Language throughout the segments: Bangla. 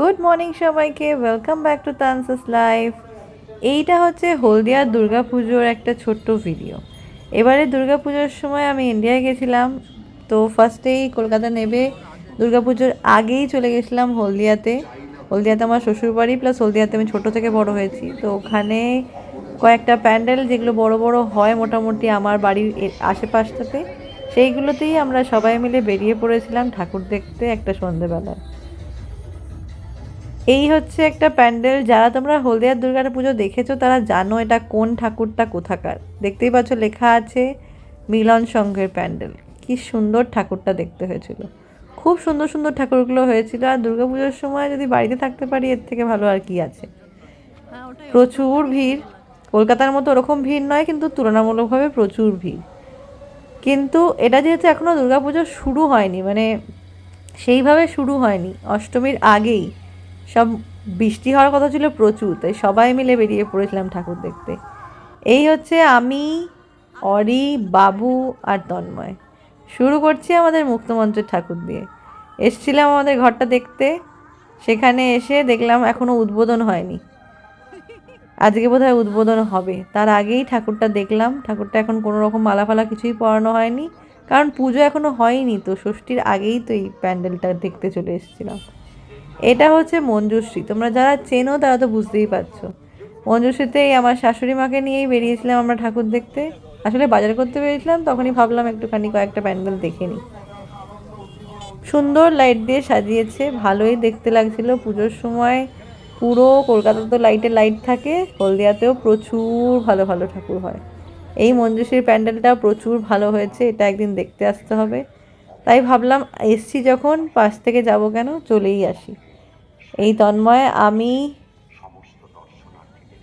গুড মর্নিং সবাইকে. ওয়েলকাম ব্যাক টু তানসাস লাইফ এইটা হচ্ছে হলদিয়ার দুর্গা পুজোর একটা ছোট্ট ভিডিও এবারে দুর্গা পুজোর সময় আমি ইন্ডিয়ায় গেছিলাম। তো ফার্স্টেই কলকাতা নেবে দুর্গাপুজোর আগেই চলে গেছিলাম হলদিয়াতে। হলদিয়াতে আমার শ্বশুরবাড়ি প্লাস হলদিয়াতে আমি ছোটো থেকে বড় হয়েছি। তো ওখানে কয়েকটা প্যান্ডেল যেগুলো বড় বড় হয় মোটামুটি আমার বাড়ির আশেপাশটাতে, সেইগুলোতেই আমরা সবাই মিলে বেরিয়ে পড়েছিলাম ঠাকুর দেখতে একটা সন্ধেবেলায়। এই হচ্ছে একটা প্যান্ডেল যারা তোমরা হলদিয়ার দুর্গার পুজো দেখেছ তারা জানো এটা কোন ঠাকুরটা কোথাকার। দেখতেই পাচ্ছ লেখা আছে মিলন সংঘের প্যান্ডেল। কি সুন্দর ঠাকুরটা দেখতে হয়েছিল। খুব সুন্দর সুন্দর ঠাকুরগুলো হয়েছিল। আর দুর্গাপুজোর সময় যদি বাড়িতে থাকতে পারি এর থেকে ভালো আর কি আছে। প্রচুর ভিড়। কলকাতার মতো ওরকম ভিড় নয় কিন্তু তুলনামূলকভাবে প্রচুর ভিড়। কিন্তু এটা যেহেতু এখনও দুর্গাপুজো শুরু হয়নি মানে সেইভাবে শুরু হয়নি অষ্টমীর আগেই। সব বৃষ্টি হওয়ার কথা ছিল প্রচুর, তাই সবাই মিলে বেরিয়ে পড়েছিলাম ঠাকুর দেখতে। এই হচ্ছে আমি, অরি, বাবু আর তন্ময়। শুরু করছি আমাদের মুক্তমঞ্চের ঠাকুর দিয়ে। এসছিলাম আমাদের ঘরটা দেখতে, সেখানে এসে দেখলাম এখনও উদ্বোধন হয়নি। আজকে বোধহয় উদ্বোধন হবে। তার আগেই ঠাকুরটা দেখলাম। ঠাকুরটা এখন কোনো রকম মালা ফালা কিছুই পরানো হয়নি, কারণ পুজো এখনও হয়নি, তো ষষ্ঠীর আগেই তো এই প্যান্ডেলটা দেখতে চলে এসেছিলাম। এটা হচ্ছে মঞ্জুশ্রী। তোমরা যারা চেনো তারা তো বুঝতেই পারছ। মঞ্জুশ্রীতেই আমার শাশুড়ি মাকে নিয়েই বেরিয়েছিলাম আমরা ঠাকুর দেখতে। আসলে বাজার করতে বেরিয়েছিলাম, তখনই ভাবলাম একটুখানি কয়েকটা প্যান্ডেল দেখে নিই। সুন্দর লাইট দিয়ে সাজিয়েছে, ভালোই দেখতে লাগছিল। পুজোর সময় পুরো কলকাতা তো লাইটে লাইট থাকে, হলদিয়াতেও প্রচুর ভালো ভালো ঠাকুর হয়। এই মঞ্জুশ্রীর প্যান্ডেলটা প্রচুর ভালো হয়েছে, এটা একদিন দেখতে আসতে হবে। তাই ভাবলাম, এসছি যখন, পাশ থেকে যাব কেন, চলেই আসি। এই তন্ময়, আমি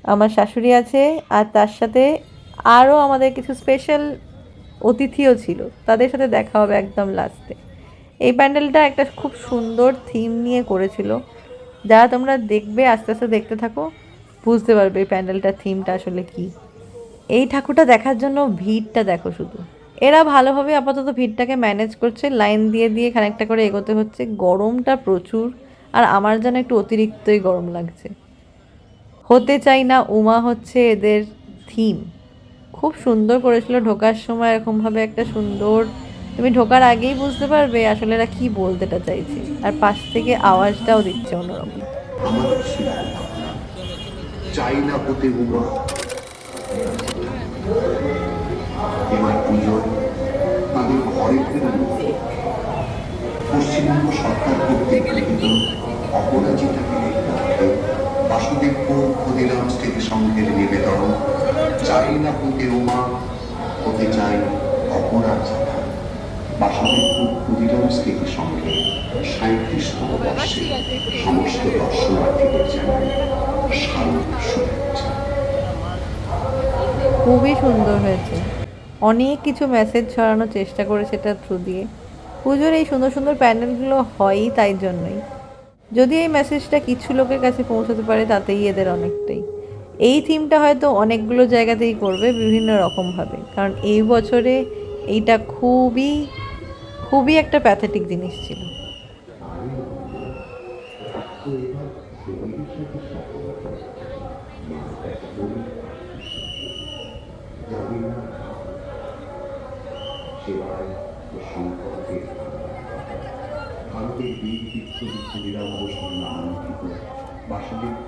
আমার শাশুড়ি আছে আর তার সাথে আরও আমাদের কিছু স্পেশাল অতিথিও ছিল। তাদের সাথে দেখা হবে একদম লাস্টে এই প্যান্ডেলটা একটা খুব সুন্দর থিম নিয়ে করেছিল। যারা তোমরা দেখবে, আস্তে আস্তে দেখতে থাকো, বুঝতে পারবে এই প্যান্ডেলটার থিমটা আসলে কি। এই ঠাকুরটা দেখার জন্য ভিড়টা দেখো শুধু। এরা ভালোভাবে আপাতত ভিড়টাকে ম্যানেজ করছে লাইন দিয়ে দিয়ে খানিকটা করে এগোতে হচ্ছে। গরমটা প্রচুর। আর আমার যেন একটু অতিরিক্তই গরম লাগছে। হতে চাই না, উমা হচ্ছে এদের থিম খুব সুন্দর করেছিল ঢোকার সময়, এরকমভাবে একটা সুন্দর তুমি ঢোকার আগেই বুঝতে পারবে আসলে এরা কি বলতেটা চাইছে। আর পাশ থেকে আওয়াজটাও দিচ্ছে অন্যরকম। উমা। এবার তাদের ঘরে পশ্চিমবঙ্গ সরকার কর্তৃক গৃহীত অপরাজিতাকে লক্ষ্যে বাসুদেবপুর ক্ষুদিরাম স্মৃতি সংঘের নিবেদন। চাই না হতে উমা হতে চাই অপরাজিতা। বাসুদেবপুর ক্ষুদিরাম স্মৃতি সংঘে সাঁত্রিশতম বর্ষে সমস্ত দর্শনার্থীদের জানাই শারদ শুভেচ্ছা। খুবই সুন্দর হয়েছে। অনেক কিছু মেসেজ ছড়ানোর চেষ্টা করেছে এটা থ্রু দিয়ে। পুজোর এই সুন্দর সুন্দর প্যান্ডেলগুলো হয়ই তাই জন্যই। যদি এই মেসেজটা কিছু লোকের কাছে পৌঁছাতে পারে, তাতেই এদের অনেকটাই। এই থিমটা হয়তো অনেকগুলো জায়গাতেই করবে, বিভিন্ন রকমভাবে কারণ এই বছরে এইটা খুবই খুবই একটা প্যাথেটিক জিনিস ছিল।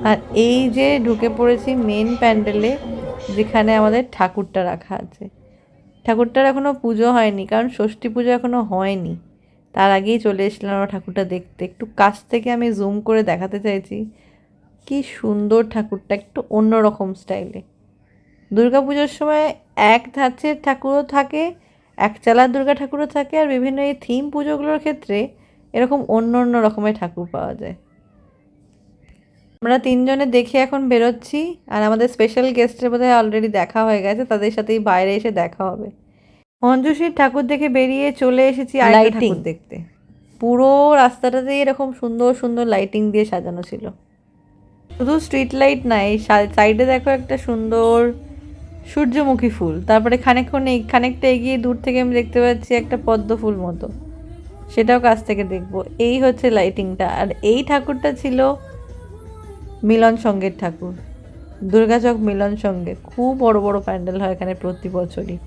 আর এই যে ঢুকে পড়েছি মেন প্যান্ডেলে যেখানে আমাদের ঠাকুরটা রাখা আছে। ঠাকুরটার এখনও পুজো হয়নি, কারণ ষষ্ঠী পুজো এখনও হয়নি। তার আগেই চলে এসেছিলাম আমরা ঠাকুরটা দেখতে। একটু কাছ থেকে আমি জুম করে দেখাতে চাইছি, কি সুন্দর ঠাকুরটা, একটু অন্যরকম স্টাইলে দুর্গা পুজোর সময় এক ধাঁচের ঠাকুরও থাকে, এক চালার দুর্গা ঠাকুরও থাকে, আর বিভিন্ন এই থিম পুজোগুলোর ক্ষেত্রে এরকম অন্য অন্য রকমের ঠাকুর পাওয়া যায়। আমরা তিনজনে দেখে এখন বেরোচ্ছি আর আমাদের স্পেশাল গেস্টের বোধহয় অলরেডি দেখা হয়ে গেছে তাদের সাথেই বাইরে এসে দেখা হবে। মঞ্জুশ্রীর ঠাকুর দেখে বেরিয়ে চলে এসেছি আর ঠাকুর দেখতে। পুরো রাস্তাটাতেই এরকম সুন্দর সুন্দর লাইটিং দিয়ে সাজানো ছিল। শুধু স্ট্রিট লাইট নাই সাইডে দেখো একটা সুন্দর সূর্যমুখী ফুল। তারপরে খানিকক্ষণ এই খানিকটা এগিয়ে দূর থেকে আমি দেখতে পাচ্ছি একটা পদ্ম ফুল মতো। সেটাও কাছ থেকে দেখব। এই হচ্ছে লাইটিংটা আর এই ঠাকুরটা ছিল মিলন সঙ্গের ঠাকুর। দুর্গাচক মিলন সঙ্গে। খুব বড় বড় প্যান্ডেল হয় এখানে প্রতি বছরই।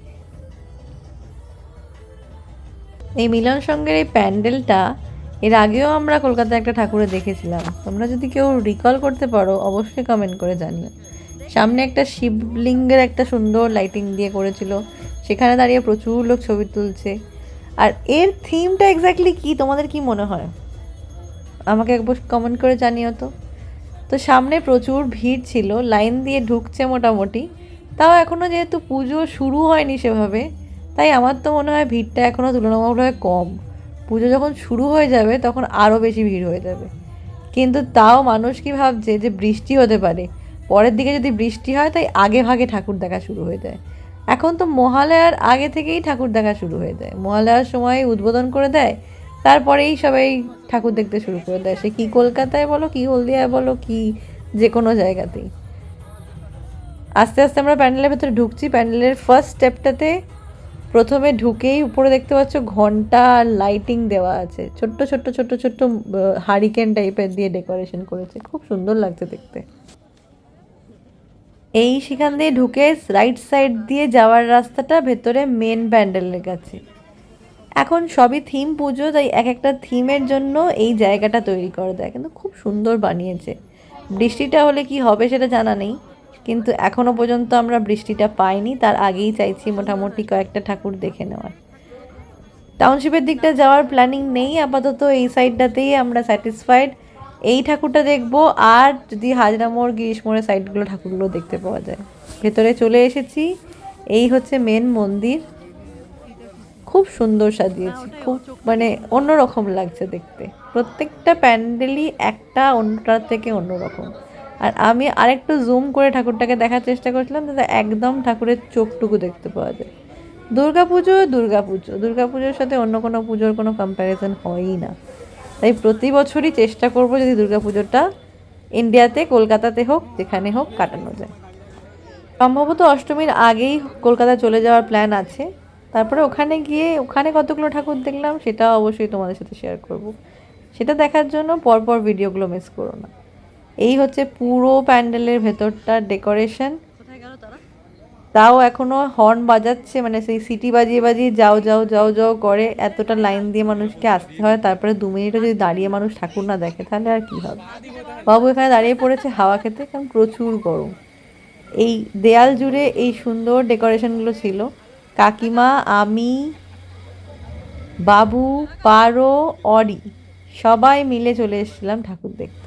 এই মিলন সঙ্গের এই প্যান্ডেলটা, এর আগেও আমরা কলকাতায় একটা ঠাকুরে দেখেছিলাম। তোমরা যদি কেউ রিকল করতে পারো, অবশ্যই কমেন্ট করে জানিও। সামনে একটা শিবলিঙ্গের একটা সুন্দর লাইটিং দিয়ে করেছিল। সেখানে দাঁড়িয়ে প্রচুর লোক ছবি তুলছে। আর এর থিমটা এক্স্যাক্টলি কি? তোমাদের কি মনে হয়? আমাকে একবার কমেন্ট করে জানিও তো। তো সামনে প্রচুর ভিড় ছিল, লাইন দিয়ে ঢুকছে মোটামুটি। তাও এখনও যেহেতু পুজো শুরু হয়নি সেভাবে, তাই আমার তো মনে হয় ভিড়টা এখনও তুলনামূলকভাবে কম। পুজো যখন শুরু হয়ে যাবে, তখন আরও বেশি ভিড় হয়ে যাবে। কিন্তু তাও মানুষ কি ভাবছে যে বৃষ্টি হতে পারে? পরের দিকে যদি বৃষ্টি হয়, তাই আগে ভাগে ঠাকুর দেখা শুরু হয়ে যায়। এখন তো মহালয়ার আগে থেকেই ঠাকুর দেখা শুরু হয়ে যায়। মহালয়ার সময় উদ্বোধন করে দেয়, তারপরেই সবাই ঠাকুর দেখতে শুরু করে দেয়। সে কি কলকাতায় বলো, কি হলদিয়ায় বলো, কি যে কোনো জায়গাতেই। আস্তে আস্তে আমরা প্যান্ডেলের ভেতরে ঢুকছি। প্যান্ডেলের ফার্স্ট স্টেপটাতে প্রথমে ঢুকেই উপরে দেখতে পাচ্ছ ঘণ্টা আর লাইটিং দেওয়া আছে। ছোট্ট ছোট্ট ছোট্ট ছোট্ট হারিকেন টাইপের দিয়ে ডেকোরেশন করেছে। খুব সুন্দর লাগছে দেখতে। এই সেখান দিয়ে ঢুকে রাইট সাইড দিয়ে যাওয়ার রাস্তাটা ভেতরে মেন প্যান্ডেলের কাছে এখন সবই থিম পুজো, তাই এক একটা থিমের জন্য এই জায়গাটা তৈরি করে দেয়। কিন্তু খুব সুন্দর বানিয়েছে। বৃষ্টিটা হলে কি হবে সেটা জানা নেই। কিন্তু এখনও পর্যন্ত আমরা বৃষ্টিটা পাইনি। তার আগেই চাইছি মোটামুটি কয়েকটা ঠাকুর দেখে নেওয়ার। টাউনশিপের দিকটা যাওয়ার প্ল্যানিং নেই। আপাতত এই সাইডটাতেই আমরা স্যাটিসফাইড এই ঠাকুরটা দেখব আর যদি হাজরা মোড় গিরিশ মোড়ের সাইডগুলো ঠাকুরগুলো দেখতে পাওয়া যায়। ভেতরে চলে এসেছি। এই হচ্ছে মেন মন্দির। খুব সুন্দর সাজিয়েছি। খুব মানে অন্যরকম লাগছে দেখতে। প্রত্যেকটা প্যান্ডেলই একটা অন্যটার থেকে অন্যরকম। আর আমি আরেকটু জুম করে ঠাকুরটাকে দেখার চেষ্টা করছিলাম যাতে একদম ঠাকুরের চোখটুকু দেখতে পাওয়া যায়। দুর্গা পুজো দুর্গা পুজো দুর্গা পুজোর সাথে অন্য কোনো পুজোর কোনো কম্প্যারিজন হয়ই না। তাই প্রতি বছরই চেষ্টা করব যদি দুর্গা পুজোটা ইন্ডিয়াতে কলকাতাতে হোক, যেখানে হোক কাটানো যায়। সম্ভবত অষ্টমীর আগেই কলকাতা চলে যাওয়ার প্ল্যান আছে। তারপরে ওখানে গিয়ে, ওখানে কতগুলো ঠাকুর দেখলাম, সেটা অবশ্যই তোমাদের সাথে শেয়ার করব। সেটা দেখার জন্য পরপর ভিডিওগুলো মিস করো না। এই হচ্ছে পুরো প্যান্ডেলের ভেতরটা ডেকোরেশন তাও এখনও হর্ন বাজাচ্ছে মানে সেই সিটি বাজিয়ে বাজিয়ে যাও যাও যাও যাও করে এতটা লাইন দিয়ে মানুষকে আসতে হয়, তারপরে দু মিনিটও যদি দাঁড়িয়ে মানুষ ঠাকুর না দেখে, তাহলে আর কি হবে? বাবু এখানে দাঁড়িয়ে পড়েছে হাওয়া খেতে, কারণ প্রচুর গরম। এই দেয়াল জুড়ে এই সুন্দর ডেকোরেশনগুলো ছিল। কাকিমা, আমি, বাবু, পারো, অরি, সবাই মিলে চলে এসেছিলাম ঠাকুর দেখতে।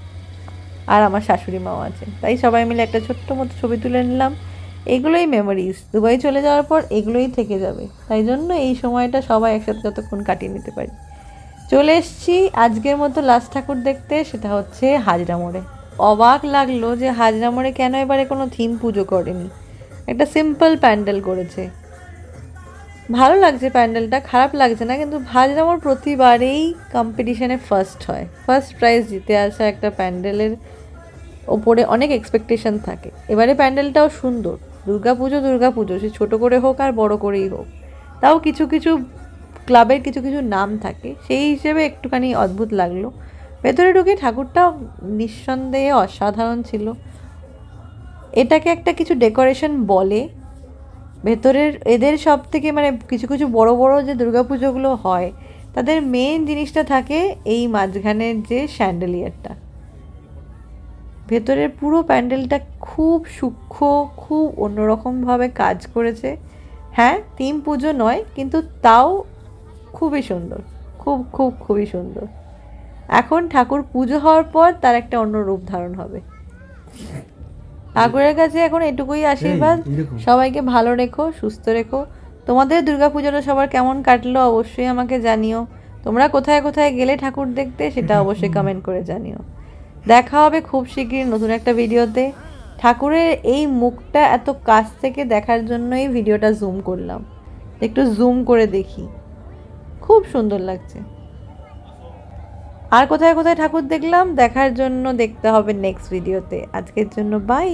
আর আমার শাশুড়ি মাও আছে। তাই সবাই মিলে একটা ছোট্ট মতো ছবি তুলে নিলাম। এগুলোই মেমোরিজ দুবাই চলে যাওয়ার পর এগুলোই থেকে যাবে। তাই জন্য এই সময়টা সবাই একসাথে যতক্ষণ কাটিয়ে নিতে পারি। চলে এসছি আজকের মতো লাস্ট ঠাকুর দেখতে, সেটা হচ্ছে হাজরা মোড়ে। অবাক লাগল যে হাজরা মোড়ে কেন এবারে কোনো থিম পুজো করেনি। একটা সিম্পল প্যান্ডেল করেছে। ভালো লাগছে প্যান্ডেলটা, খারাপ লাগছে না, কিন্তু হাজরা মোড় প্রতিবারেই কম্পিটিশানে ফার্স্ট হয়। ফার্স্ট প্রাইজ জিতে আসা একটা প্যান্ডেলের ওপরে অনেক এক্সপেকটেশন থাকে। এবারে প্যান্ডেলটাও সুন্দর। দুর্গা পুজো দুর্গা পুজো সে ছোটো করে হোক আর বড় করেই হোক। তাও কিছু কিছু ক্লাবের কিছু কিছু নাম থাকে, সেই হিসেবে একটুখানি অদ্ভুত লাগল। ভেতরে ঢুকে ঠাকুরটাও নিঃসন্দেহে অসাধারণ ছিল। এটাকে একটা কিছু ডেকোরেশন বলে। ভেতরের এদের সব থেকে মানে কিছু কিছু বড় বড় যে দুর্গাপুজোগুলো হয়, তাদের মেন জিনিসটা থাকে এই মাঝখানের যে স্যান্ডেলিয়ারটা ভেতরের পুরো প্যান্ডেলটা খুব সূক্ষ্ম খুব অন্যরকমভাবে কাজ করেছে। হ্যাঁ থিম পুজো নয় কিন্তু তাও খুবই সুন্দর খুব খুব খুবই সুন্দর। এখন ঠাকুর পুজো হওয়ার পর তার একটা অন্য রূপ ধারণ হবে। ঠাকুরের কাছে এখন এটুকুই আশীর্বাদ। সবাইকে ভালো রেখো সুস্থ রেখো। তোমাদের দুর্গাপুজোটা সবার কেমন কাটলো অবশ্যই আমাকে জানিও। তোমরা কোথায় কোথায় গেলে ঠাকুর দেখতে সেটা অবশ্যই কমেন্ট করে জানিও। দেখা হবে খুব শিগগির নতুন একটা ভিডিওতে। ঠাকুরের এই মুখটা এত কাছ থেকে দেখার জন্যই ভিডিওটা জুম করলাম। একটু জুম করে দেখি। খুব সুন্দর লাগছে। আর কোথায় কোথায় ঠাকুর দেখলাম, দেখার জন্য দেখতে হবে নেক্সট ভিডিওতে আজকের জন্য বাই